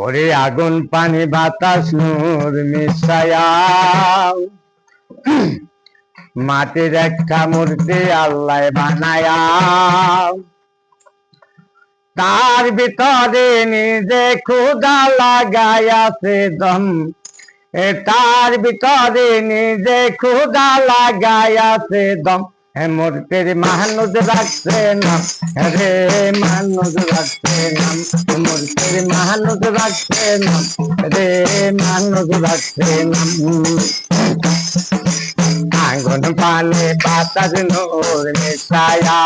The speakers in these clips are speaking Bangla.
ওরে আগুন, পানি, বাতাস, নূর মিশায়া। মাটির একটা মূর্তি আল্লাহ বানায়া। তার ভিতরে নিজে ক্ষুদা লাগায়াছে দম এ তার ভিতরে নিজে ক্ষুদা লাগায়াছে দম এ মূর্তির মানুষ রাখছে নাম। রে মানুষ রাখছে নাম। মূর্তির মানুষ রাখছে নাম। রে মানুষ রাখছে নাম। আঙ্গন পানে বাতাস নোর মেশায়া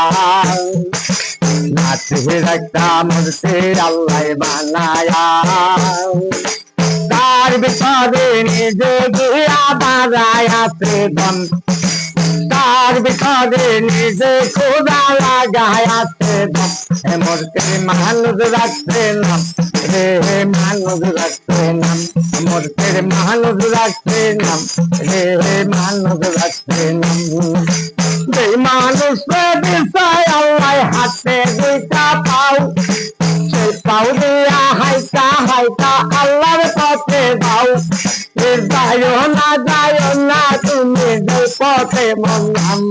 নাচের একটা মূর্তি আল্লাহ বানায়া তার ভিতরে নিজে গিয়া দাঁড়ায়াছে দম তার ভিতরে নিজে খোদা লাগায়াছে দম। এ মূর্তির মানুষ রাখছে নাম। রে মানুষ রাখছে নাম। মূর্তির মানুষ রাখছে নাম। রে মানুষ রাখছে নাম। যে মানুষ বিষয় আল্লাহ হাতে দুইটা পাও। সেই পাও দিয়া হাইতা হাইতা আল্লাহর পথে মনাম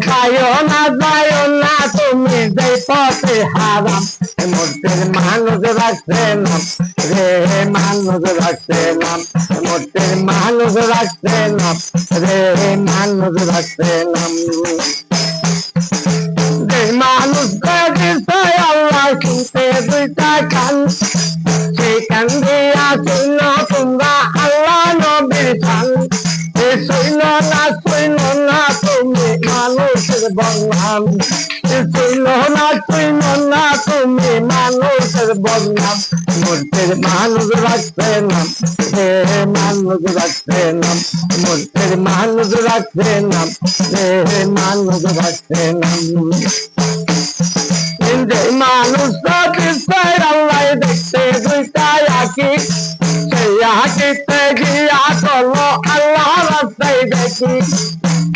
যাইও না যাইও না তুমি যে পথে হারাম মূর্তির মানুষ রাখছে নাম রে মানুষ রাখছে নাম মূর্তির মানুষ রাখছে নাম রে মানুষ রাখছে নাম মানুষ আল্লাহ শুনতে দুইটা কান শুন না শুন না, তুমি মানুষের বদনাম। মূর্তির মানুষ রাখছে নাম হে মানুষ রাখছে নাম। মূর্তির মানুষ রাখছে নাম হে মানুষ রাখছে নাম। মানুষ আল্লাহ দেখতে দুইটা আঁকি। সেই আঁকিতে গিয়া আল্লাহ রাস্তায় দেখি।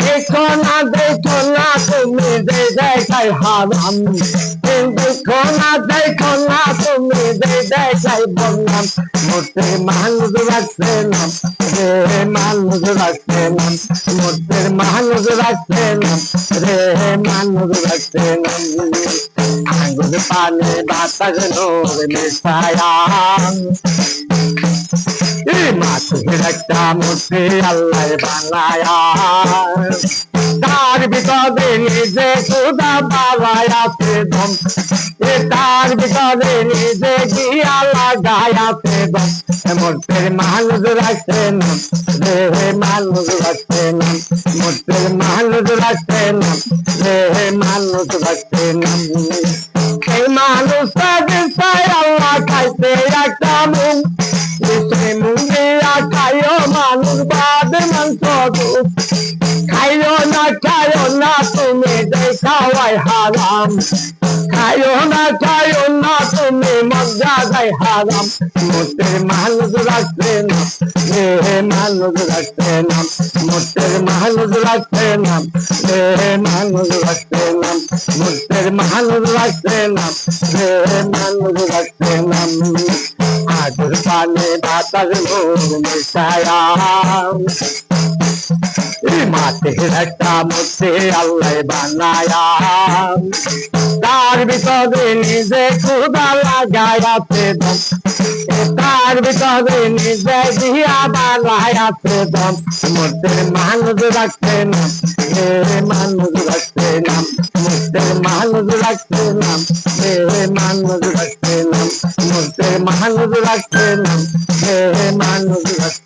দেখো না দেখো না দেখাই হারাম দেখো না দেখো না, তুমি দেখাই বললাম মোটের মানুষ রাখছে নাম, রে মানুষ রাখছে নাম। মোটের মানুষ রাখছে নাম, রে মানুষ রাখছে নাম। আঙ্গুর পানি, বাতাস, নোর মেশায়া মাছের একটা মূর্তি আল্লাহ বানায়া তার ভিতরে নিজে সুদা বাবায়াছে দম। এ তার ভিতরে নিজে গিয়া লাগায়াছে দম। মূর্তির মানুষ রাখছে নাম। রে মানুষ রাখছে নাম। মূর্তির মানুষ রাখছে নাম। রে মানুষ রাখছে নাম। এই মানুষ আল্লাহ খাইছে একটা মুখ সে মুঙ্গিয়া খাইও মানুষ বাদ মাংস খাইও না খাইও না, তুমি যে খাওয়াই হারাম। খাইও না খাইও না, তুমি মজা যায় হারাম। মোটের মানুষ রাখছে না রে মানুষ রাখছে না। মোটের মানুষ রাখছে না রে মানুষ রাখছে না। মোটের মানুষ রাখছে না রে মানুষ রাখছে না। আজর পানে বাতাস লোক মিশায়া মাটির একটা মধ্যে আল্লাহ বানায়া। তার ভিতরে নিজে ক্ষুদা লাগায়াছে দম। তার ভিতরে নিজে দিয়া বানায়াছে দম। মধ্যে মানুষ রাখছে না হে মানুষ রাখছে না মধ্যে মানুষ রাখছে না হে মানুষ রাখছে না না মানুষ রাখছে না হে মানুষ রাখছে